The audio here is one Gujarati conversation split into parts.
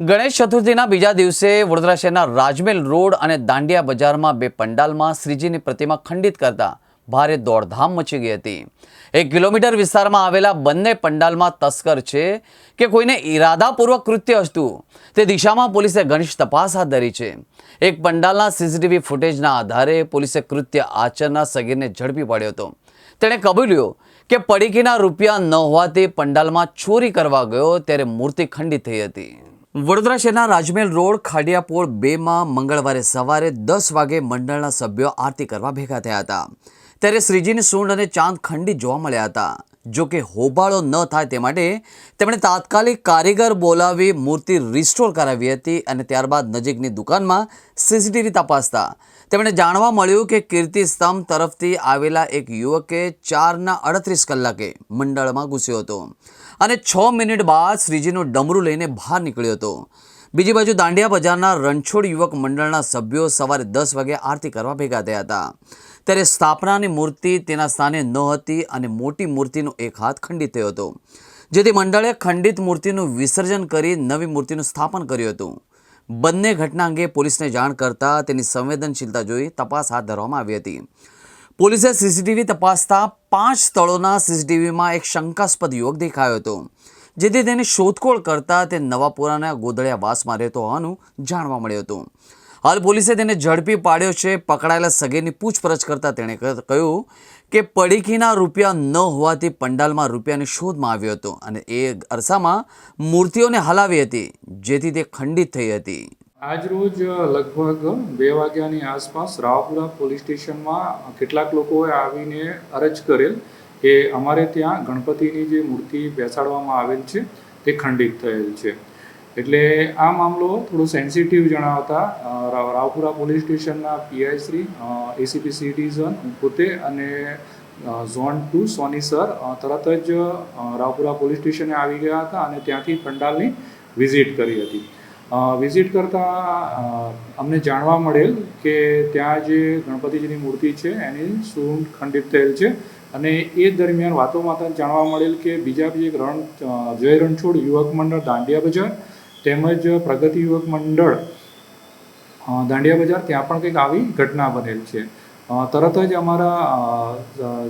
ગણેશ ચતુર્થીના બીજા દિવસે વડોદરા શહેરના રાજમેલ રોડ અને દાંડિયા બજારમાં બે પંડાલમાં શ્રીજીની પ્રતિમા ખંડિત કરતા ભારે દોડધામ મચી ગઈ હતી. એક કિલોમીટર વિસ્તારમાં આવેલા બંને પંડાલમાં તસ્કર છે કે કોઈને ઈરાદાપૂર્વક કૃત્ય હતું. તે દિશામાં પોલીસે ઘનિષ્ઠ તપાસ હાથ ધરી છે. એક પંડાલના સીસીટીવી ફૂટેજના આધારે પોલીસે કૃત્ય આચરનાર સગીરને ઝડપી પાડ્યો હતો. તેણે કબૂલ્યો કે પડીકીના રૂપિયા ન હોવાથી પંડાલમાં ચોરી કરવા ગયો, ત્યારે મૂર્તિ ખંડિત થઈ હતી. વડોદરા શહેરના રાજમેલ રોડ ખાડિયાપોળ બેમાં મંગળવારે સવારે દસ વાગે મંડળના સભ્યો આરતી કરવા ભેગા થયા હતા. ત્યારે શ્રીજીની સૂંઢ અને ચાંદ ખંડિત જોવા મળ્યા હતા. જો કે હોબાળો ન થાય તે માટે તેમણે તાત્કાલિક કારીગર બોલાવી મૂર્તિ રિસ્ટોર કરાવી હતી અને ત્યારબાદ નજીકની દુકાનમાં સીસીટીવી તપાસતા તેમણે જાણવા મળ્યું કે કીર્તિ સ્તંભ તરફથી આવેલા એક યુવકે ચારના અડત્રીસ કલાકે મંડળમાં ઘૂસ્યો હતો. અને છ મિનિટ બાદ શ્રીજીનું ડમરું લઈને બહાર નીકળ્યો હતો. બીજી બાજુ દાંડિયા બજારના રણછોડ યુવક મંડળના સભ્યો સવારે દસ વાગે આરતી કરવા ભેગા થયા હતા. ત્યારે સ્થાપનાની મૂર્તિ તેના સ્થાને ન હતી અને મોટી મૂર્તિનો એક હાથ ખંડિત થયો હતો. જેથી મંડળે ખંડિત મૂર્તિનું વિસર્જન કરી નવી મૂર્તિનું સ્થાપન કર્યું હતું. બંને ઘટના અંગે પોલીસને જાણ કરતા તેની સંવેદનશીલતા જોઈ તપાસ હાથ ધરવામાં આવી હતી. પોલીસે સીસીટીવી તપાસતા પાંચ સ્થળોના સીસીટીવીમાં એક શંકાસ્પદ યુવક દેખાયો હતો, જેથી તેની શોધખોળ કરતા તે નવાપુરાના ગોદળિયા વાસમાં રહેતો હોવાનું જાણવા મળ્યું હતું. હાલ પોલીસે તેને ઝડપી પાડ્યો છે. પકડાયેલા સગીરની પૂછપરછ કરતા તેણે કહ્યું કે પડીકીના રૂપિયા ન હોવાથી પંડાલમાં રૂપિયાની શોધમાં આવ્યો હતો અને એ અરસામાં મૂર્તિઓને હલાવી હતી, જેથી તે ખંડિત થઈ હતી. આજરોજ લગભગ બે વાગ્યાની આસપાસ રાવપુરા પોલીસ સ્ટેશનમાં કેટલાક લોકોએ આવીને અરજ કરેલ કે અમારે ત્યાં ગણપતિની જે મૂર્તિ બેસાડવામાં આવેલ છે તે ખંડિત થયેલ છે. એટલે આ મામલો થોડો સેન્સિટિવ જણાવતા રાવપુરા પોલીસ સ્ટેશનના પીઆઈ શ્રી એસીપી સિટીઝન પોતે અને ઝોન ટુ સોની સર તરત જ રાવપુરા પોલીસ સ્ટેશને આવી ગયા હતા અને ત્યાંથી પંડાલની વિઝિટ કરી હતી. વિઝિટ કરતાં અમને જાણવા મળેલ કે ત્યાં જે ગણપતિજીની મૂર્તિ છે, એની સૂંઢ ખંડિત થયેલ છે અને એ દરમિયાન વાતોમાં જાણવા મળેલ કે બીજા બી એક રણ જય રણછોડ યુવક મંડળ દાંડિયા બજાર તેમજ પ્રગતિ યુવક મંડળ દાંડિયા બજાર ત્યાં પણ કંઈક આવી ઘટના બનેલ છે. તરત જ અમારા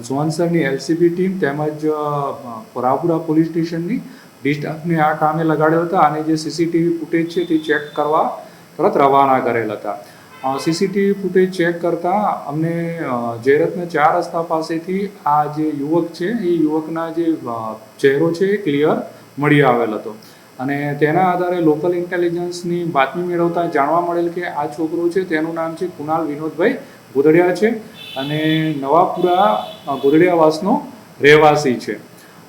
ઝોન સરની એલસીબી ટીમ તેમજ પરાપુરા પોલીસ સ્ટેશનની ડી સ્ટાફને આ કામે લગાડેલ હતા અને જે સીસીટીવી ફૂટેજ છે તે ચેક કરવા તરત રવાના કરેલ હતા. સીસીટીવી ફૂટેજ ચેક કરતાં અમને અ, ચાર રસ્તા પાસેથી આ જે યુવક છે એ યુવકના જે ચહેરો છે એ ક્લિયર મળી આવેલ હતો. અને તેના આધારે લોકલ ઇન્ટેલિજન્સની બાતમી મેળવતા જાણવા મળેલ કે આ છોકરો છે તેનું નામ છે કુનાલ વિનોદભાઈ ગોદડિયા છે અને નવાપુરા ગોદડિયાવાસનો રહેવાસી છે.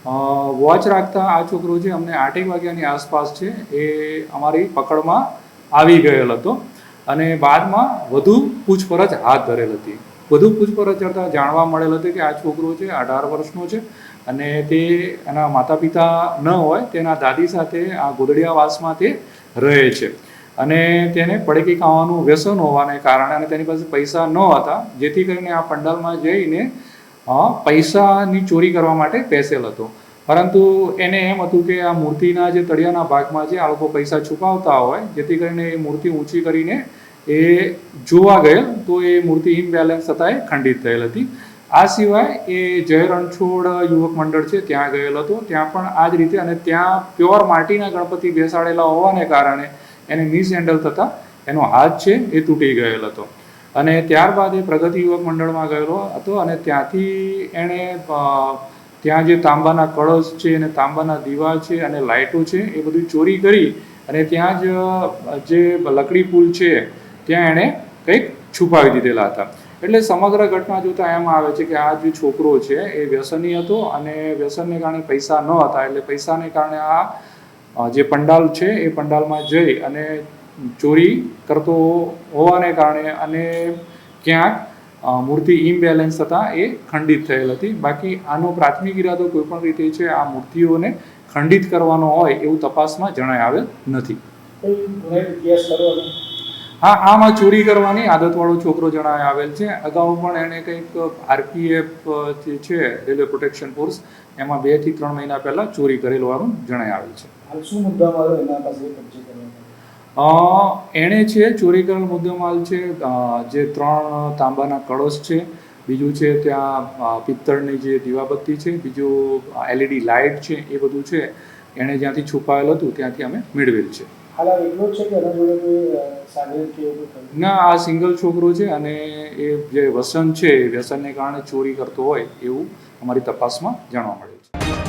વોચ રાખતા આ છોકરો છે અમને આઠેક વાગ્યાની આસપાસ છે એ અમારી પકડમાં આવી ગયેલ હતો અને બાદમાં વધુ પૂછપરછ હાથ ધરેલ હતી. વધુ પૂછપરછ કરતાં જાણવા મળેલ હતું કે આ છોકરો છે, અઢાર વર્ષનો છે અને તે એના માતા પિતા ન હોય, તેના દાદી સાથે આ ગોદડિયાવાસમાં તે રહે છે. અને તેને પડકી ખાવાનું વ્યસન હોવાને કારણે અને તેની પાસે પૈસા ન હતા, જેથી કરીને આ પંડાલમાં જઈને પૈસાની ચોરી કરવા માટે બેસેલ હતો. પરંતુ એને એમ હતું કે આ મૂર્તિના જે તળિયાના ભાગમાં છે આ લોકો પૈસા છુપાવતા હોય, જેથી કરીને એ મૂર્તિ ઊંચી કરીને એ જોવા ગયેલ, તો એ મૂર્તિ ઇમ્બેલેન્સ થતાં ખંડિત થયેલ હતી. આ સિવાય એ જય રણછોડ યુવક મંડળ છે, ત્યાં ગયેલ હતો. ત્યાં પણ આ જ રીતે અને ત્યાં પ્યોર માટીના ગણપતિ બેસાડેલા હોવાને કારણે એને મિસ હેન્ડલ થતાં એનો હાથ છે એ તૂટી ગયેલ હતો. અને ત્યારબાદ એ પ્રગતિ યુવક મંડળમાં ગયેલો હતો અને ત્યાંથી એણે ત્યાં જે તાંબાના કળશ છે અને તાંબાના દીવા છે અને લાઇટો છે એ બધું ચોરી કરી અને ત્યાં જ જે લકડી પુલ છે ત્યાં એણે કંઈક છુપાવી દીધેલા હતા. એટલે સમગ્ર ઘટના જોતાં એમ આવે છે કે આ જે છોકરો છે એ વ્યસની હતો અને વ્યસનને કારણે પૈસા ન હતા. એટલે પૈસાને કારણે આ જે પંડાલ છે એ પંડાલમાં જઈ અને ચોરી કરતો હોવાને કારણે અને ક્યાંક મૂર્તિ ઇમ્બેલેન્સ થતાં એ ખંડિત થયેલ હતી. બાકી આનો પ્રાથમિક ઇરાદો કોઈ પણ રીતે છે આ મૂર્તિઓને ખંડિત કરવાનો હોય એવું તપાસમાં જણાય આવેલ નથી. હા, આમાં ચોરી કરવાની આદતવાળો છોકરો જણાય આવેલ છે. અગાઉ પણ એણે કંઈક આરપીએફ જે છે, રેલવે પ્રોટેક્શન ફોર્સ, એમાં બેથી ત્રણ મહિના પહેલા ચોરી કરેલ હોવાનું જણાય આવેલ છે. શું મુદ્દામાં એના પાસે એણે છે ચોરી કરેલ મુદ્દામાલ છે જે ત્રણ તાંબાના કળશ છે બીજું છે ત્યાં પિત્તળની જે દીવાબત્તી છે બીજું એલઈડી લાઇટ છે એ બધું છે એણે જ્યાંથી છુપાયેલ હતું ત્યાંથી અમે મેળવેલ છે? ના આ સિંગલ છોકરો છે અને એ જે વ્યસન છે એ વ્યસનને કારણે ચોરી કરતો હોય એવું અમારી તપાસમાં જાણવા મળે છે